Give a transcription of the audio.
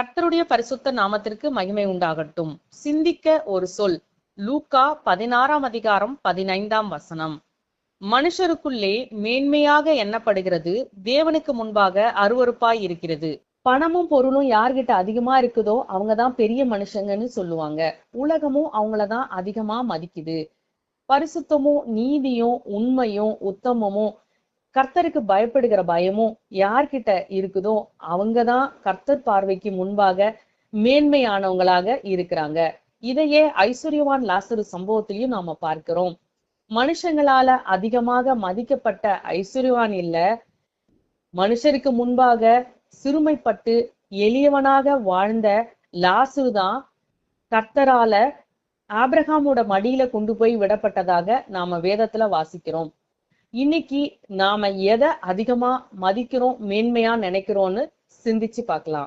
கர்த்தருடைய பரிசுத்த நாமத்திற்கு மகிமை உண்டாகட்டும். சிந்திக்க ஒரு சொல். லூக்கா பதினாறாம் அதிகாரம் பதினைந்தாம் வசனம். மனுஷருக்குள்ளே மேன்மையாக எண்ணப்படுகிறது. தேவனுக்கு முன்பாக அருவருப்பாய் இருக்கிறது. பணமும் பொருளும் யார்கிட்ட அதிகமா இருக்குதோ அவங்கதான் பெரிய மனுஷங்கன்னு சொல்லுவாங்க. உலகமும் அவங்களதான் அதிகமா மதிக்குது. பரிசுத்தமும் நீதியும் உண்மையும் உத்தமமும் கர்த்தருக்கு பயப்படுகிற பயமும் யார்கிட்ட இருக்குதோ அவங்கதான் கர்த்தர் பார்வைக்கு முன்பாக மேன்மையானவங்களாக இருக்கிறாங்க. இதையே ஐஸ்வர்யவான் லாசரு சம்பவத்திலையும் நாம பார்க்கிறோம். மனுஷங்களால அதிகமாக மதிக்கப்பட்ட ஐஸ்வர்யவான் இல்ல மனுஷருக்கு முன்பாக சிறுமைப்பட்டு எளியவனாக வாழ்ந்த லாசு தான் கர்த்தரால ஆப்ரஹாமோட மடியில கொண்டு போய் விடப்பட்டதாக நாம வேதத்துல வாசிக்கிறோம். இன்னைக்கு நாம எதை அதிகமா மதிக்கிறோம் மேன்மையா நினைக்கிறோம்னு சிந்திச்சு பார்க்கலாம்.